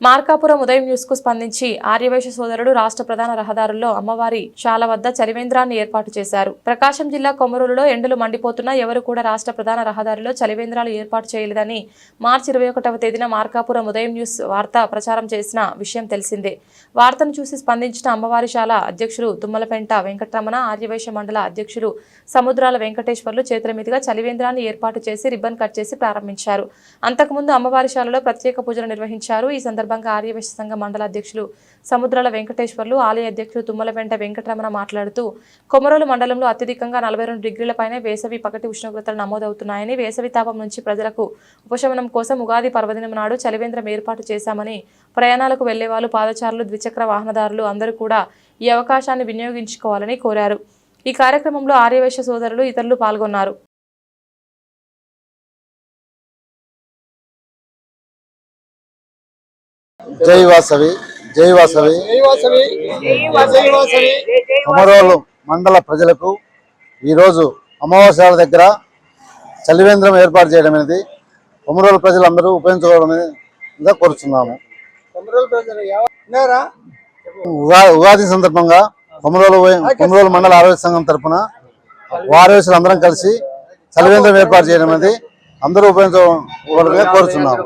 మార్కాపురం ఉదయం న్యూస్కు స్పందించి ఆర్యవైశ్య సోదరుడు రాష్ట్ర ప్రధాన రహదారుల్లో అమ్మవారి శాల వద్ద చలివేంద్రాన్ని ఏర్పాటు చేశారు. ప్రకాశం జిల్లా కొమరూరులో ఎండలు మండిపోతున్నా ఎవరు కూడా రాష్ట్ర ప్రధాన రహదారిలో చలివేంద్రాలు ఏర్పాటు చేయలేదని మార్చి ఇరవై ఒకటవ తేదీన మార్కాపురం ఉదయం న్యూస్ వార్త ప్రచారం చేసిన విషయం తెలిసిందే. వార్తను చూసి స్పందించిన అమ్మవారి శాల అధ్యక్షులు తుమ్మలపెంట వెంకటరమణ ఆర్యవైశ్య మండల అధ్యక్షులు సముద్రాల వెంకటేశ్వర్లు చేతుల మీదుగా చలివేంద్రాన్ని ఏర్పాటు చేసి రిబ్బన్ కట్ చేసి ప్రారంభించారు. అంతకుముందు అమ్మవారి శాలలో ప్రత్యేక పూజలు నిర్వహించారు. ఈ సందర్భంగా ఆర్యవేశ సంఘ మండల అధ్యక్షులు సముద్రాల వెంకటేశ్వర్లు ఆలయ అధ్యక్షులు తుమ్మలవెంట వెంకటరమణ మాట్లాడుతూ కొమరోలు మండలంలో అత్యధికంగా నలభై రెండు డిగ్రీలపైనే వేసవి పకటి ఉష్ణోగ్రతలు నమోదవుతున్నాయని వేసవి తాపం నుంచి ప్రజలకు ఉపశమనం కోసం ఉగాది పర్వదినం నాడు చలివేంద్రం ఏర్పాటు చేశామని ప్రయాణాలకు వెళ్ళే వాళ్ళు పాదచారులు ద్విచక్ర వాహనదారులు అందరూ కూడా ఈ అవకాశాన్ని వినియోగించుకోవాలని కోరారు. ఈ కార్యక్రమంలో ఆర్యవేశ సోదరులు ఇతరులు పాల్గొన్నారు. జై వాసవి జై వాసవి. కొమరోలు మండల ప్రజలకు ఈరోజు అమావాస్యాల దగ్గర చలివేంద్రం ఏర్పాటు చేయడం అనేది కొమరోలు ప్రజలందరూ ఉపయోగించుకోవడం ఉగా ఉగాది సందర్భంగా కొమరోలు కొమరోలు మండల ఆరోగ్య సంఘం తరపున వారవేసులు అందరం కలిసి చలివేంద్రం ఏర్పాటు చేయడం అనేది అందరూ ఉపయోగించుకోవాలని కోరుచున్నాము.